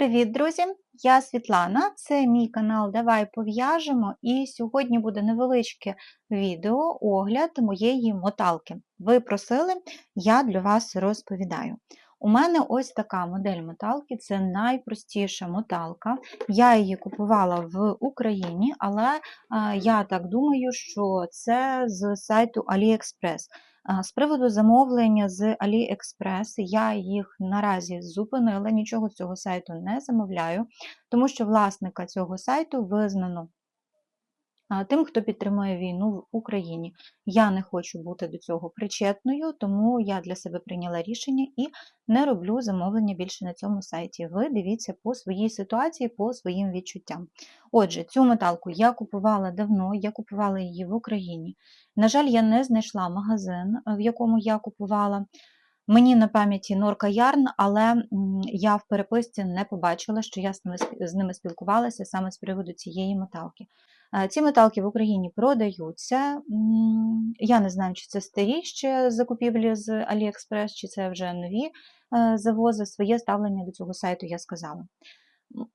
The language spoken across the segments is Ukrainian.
Привіт, друзі! Я Світлана, це мій канал Давай пов'яжемо, і сьогодні буде невеличке відео огляд моєї моталки. Ви просили, я для вас розповідаю. У мене ось така модель моталки, це найпростіша моталка. Я її купувала в Україні, але я так думаю, що це з сайту AliExpress. З приводу замовлення з AliExpress, я їх наразі зупинила, нічого цього сайту не замовляю, тому що власника цього сайту визнано тим, хто підтримує війну в Україні. Я не хочу бути до цього причетною, тому я для себе прийняла рішення і не роблю замовлення більше на цьому сайті. Ви дивіться по своїй ситуації, по своїм відчуттям. Отже, цю металку я купувала давно, я купувала її в Україні. На жаль, я не знайшла магазин, в якому я купувала. Мені на пам'яті Норка Ярн, але я в переписці не побачила, що я з ними спілкувалася саме з приводу цієї металки. Е, ці металки в Україні продаються. Я не знаю, чи це старі ще закупівлі з AliExpress, чи це вже нові е, завози. Своє ставлення до цього сайту я сказала.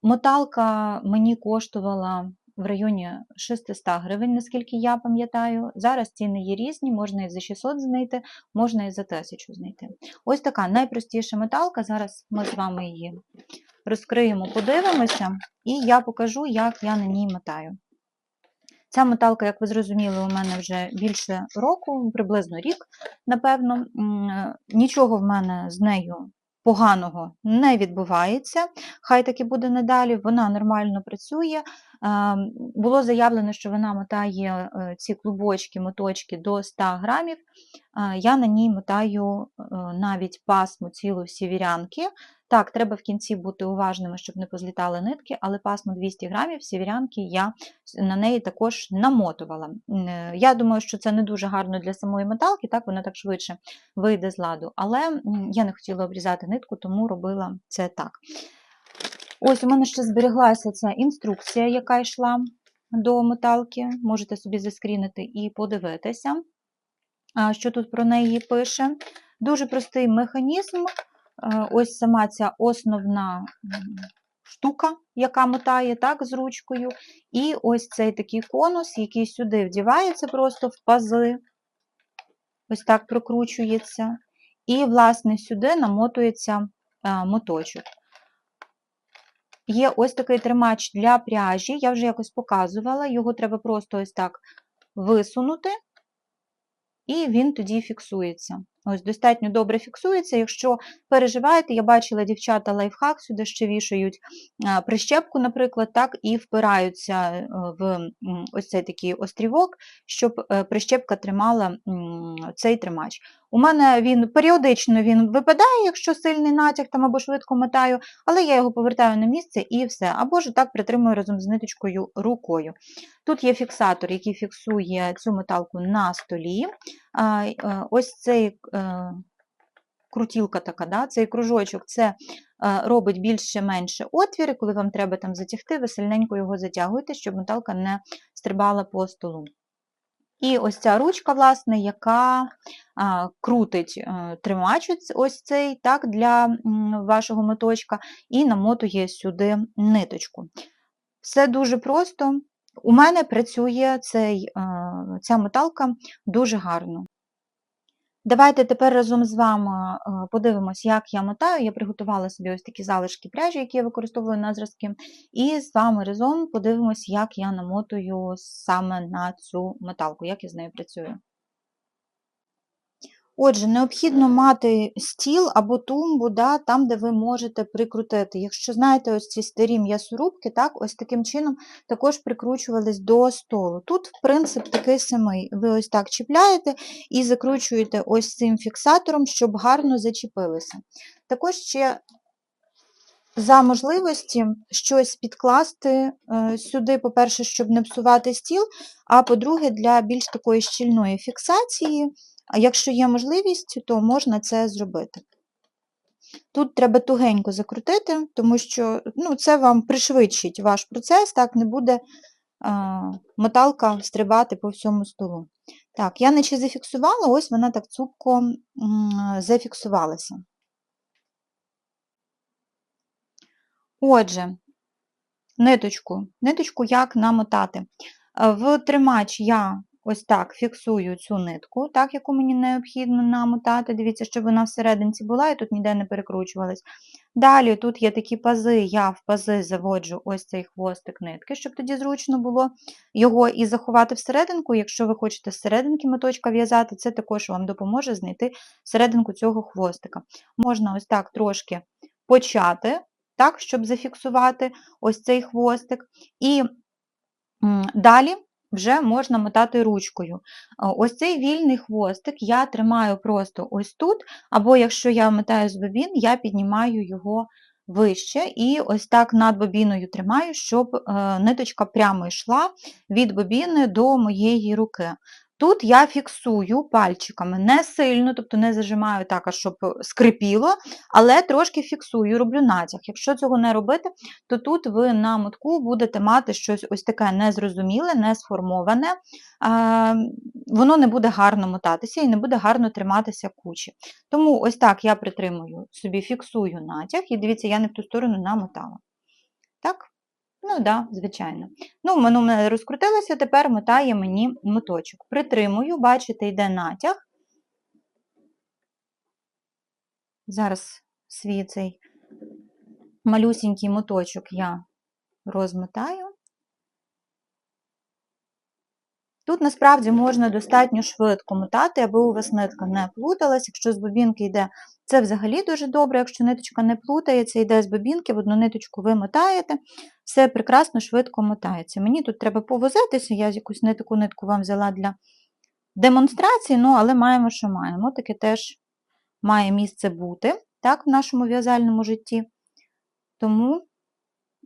Моталка мені коштувала в районі 600 гривень, наскільки я пам'ятаю. Зараз ціни є різні, можна і за 600 знайти, можна і за 1000 знайти. Ось така найпростіша металка. Зараз ми з вами її розкриємо, подивимося, і я покажу, як я на ній мотаю. Ця металка, як ви зрозуміли, у мене вже більше року, приблизно рік, напевно. Нічого в мене з нею поганого не відбувається. Хай таки буде надалі, вона нормально працює. Було заявлено, що вона мотає е, ці клубочки, моточки до 100 грамів. Я на ній мотаю е, навіть пасму цілу сіверянки. Так, треба в кінці бути уважними, щоб не позлітали нитки, але пасму 200 грамів сіверянки я на неї також намотувала. Е, я думаю, що це не дуже гарно для самої металки, так вона так швидше вийде з ладу. Але я не хотіла обрізати нитку, тому робила це так. Ось у мене ще збереглася ця інструкція, яка йшла до металки. Можете собі заскрінити і подивитися, що тут про неї пише. Дуже простий механізм. Ось сама ця основна штука, яка мотає так, з ручкою. І ось цей такий конус, який сюди вдівається просто в пази, ось так прокручується. І, власне, сюди намотується моточок. Є ось такий тримач для пряжі, я вже якось показувала, його треба просто ось так висунути, і він тоді фіксується. Ось Достатньо добре фіксується. Якщо переживаєте, я бачила дівчата лайфхак, сюди ще вішають прищепку, наприклад, так, і впираються е, в ось цей такий острівок, щоб е, прищепка тримала цей тримач. У мене він періодично він випадає, якщо сильний натяг там або швидко мотаю, але я його повертаю на місце і все. Або ж так притримую разом з ниточкою рукою. Тут є фіксатор, який фіксує цю металку на столі. Е, ось цей е, крутілка така, да, цей кружочок це е, робить більше-менше отвіри, коли вам треба там затягти, ви сильненько його затягуєте, щоб металка не стрибала по столу. І ось ця ручка, власне, яка а, крутить а, тримач ось цей так, для вашого моточка, і намотує сюди ниточку. Все дуже просто. У мене працює цей, ця металка дуже гарно. Давайте тепер разом з вами е, подивимось, як я мотаю. Я приготувала собі ось такі залишки пряжі, які я використовую на зразки. І з вами разом подивимось, як я намотую саме на цю металку, як я з нею працюю. Отже, необхідно мати стіл або тумбу, да, там, де ви можете прикрутити. Якщо знаєте, ось ці старі м'ясорубки, так, ось таким чином також прикручувались до столу. Тут, принцип, такий самий. Ви ось так чіпляєте і закручуєте ось цим фіксатором, щоб гарно зачепилися. Також ще за можливості щось підкласти е, сюди, по-перше, щоб не псувати стіл, а по-друге, для більш такої щільної фіксації. А якщо є можливість, то можна це зробити. Тут треба тугенько закрутити, тому що ну, це вам пришвидшить ваш процес, так не буде а, моталка стрибати по всьому столу. Так, я наче зафіксувала, ось вона так цупко м, зафіксувалася. Отже, ниточку, ниточку як намотати. Е, В тримач я ось так фіксую цю нитку, так, яку мені необхідно намотати. Дивіться, щоб вона всерединці була і тут ніде не перекручувалась. Далі тут є такі пази, я в пази заводжу ось цей хвостик нитки, щоб тоді зручно було його і заховати всерединку. Якщо ви хочете серединки моточка в'язати, це також вам допоможе знайти серединку цього хвостика. Можна ось так трошки почати, так, щоб зафіксувати ось цей хвостик. І далі вже можна мотати ручкою. Ось цей вільний хвостик я тримаю просто ось тут, або якщо я мотаю з бобін, я піднімаю його вище і ось так над бобіною тримаю, щоб е, ниточка прямо йшла від бобіни до моєї руки. Тут я фіксую пальчиками не сильно, тобто не зажимаю так, щоб скрипіло, але трошки фіксую, роблю натяг. Якщо цього не робити, то тут ви на мотку будете мати щось ось таке незрозуміле, не сформоване, воно не буде гарно мотатися і не буде гарно триматися кучі. Тому ось так я притримую собі, фіксую натяг, і дивіться, я не в ту сторону намотала. Так? Ну да, звичайно. Ну, воно в мене розкрутилося, тепер мотає мені моточок. Притримую, бачите, йде натяг. Зараз свій цей малюсінький моточок я розмотаю. Тут насправді можна достатньо швидко мотати, аби у вас нитка не плуталась. Якщо з бобінки йде, це взагалі дуже добре, якщо ниточка не плутається, йде з бобінки, в одну ниточку ви мотаєте, все прекрасно, швидко мотається. Мені тут треба повозитися, я якусь не нитку вам взяла для демонстрації, ну, але маємо, що маємо. Таке теж має місце бути так, в нашому в'язальному житті. Тому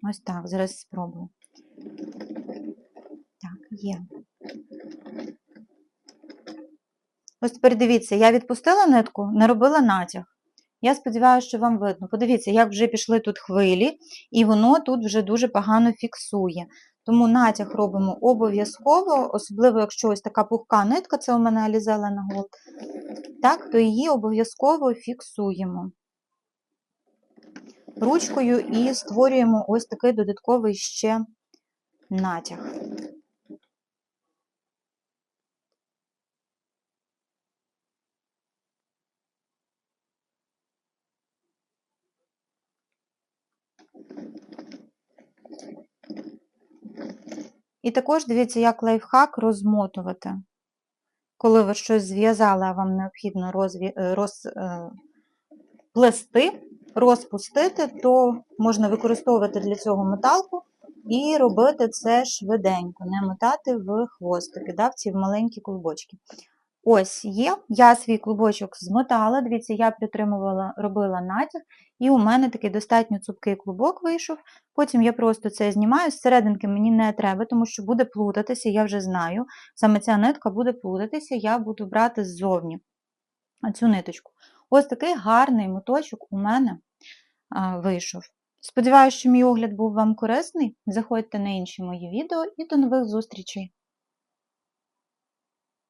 ось так, зараз спробую. Так, є. Ось тепер дивіться, я відпустила нитку, не робила натяг. Я сподіваюся, що вам видно. Подивіться, як вже пішли тут хвилі, і воно тут вже дуже погано фіксує. Тому натяг робимо обов'язково, особливо, якщо ось така пухка нитка, це у мене Алізела на голд, так, то її обов'язково фіксуємо ручкою і створюємо ось такий додатковий ще натяг. І також дивіться, як лайфхак розмотувати. Коли ви щось зв'язали, а вам необхідно розплести, е, розпустити, то можна використовувати для цього металку і робити це швиденько, не мотати в хвостики, да, в ці маленькі клубочки. Ось є, я свій клубочок змотала, дивіться, я притримувала, робила натяг, і у мене такий достатньо цупкий клубок вийшов. Потім я просто це знімаю, з серединки мені не треба, тому що буде плутатися, я вже знаю. Саме ця нитка буде плутатися, я буду брати ззовні цю ниточку. Ось такий гарний моточок у мене вийшов. Сподіваюся, що мій огляд був вам корисний. Заходьте на інші мої відео і до нових зустрічей!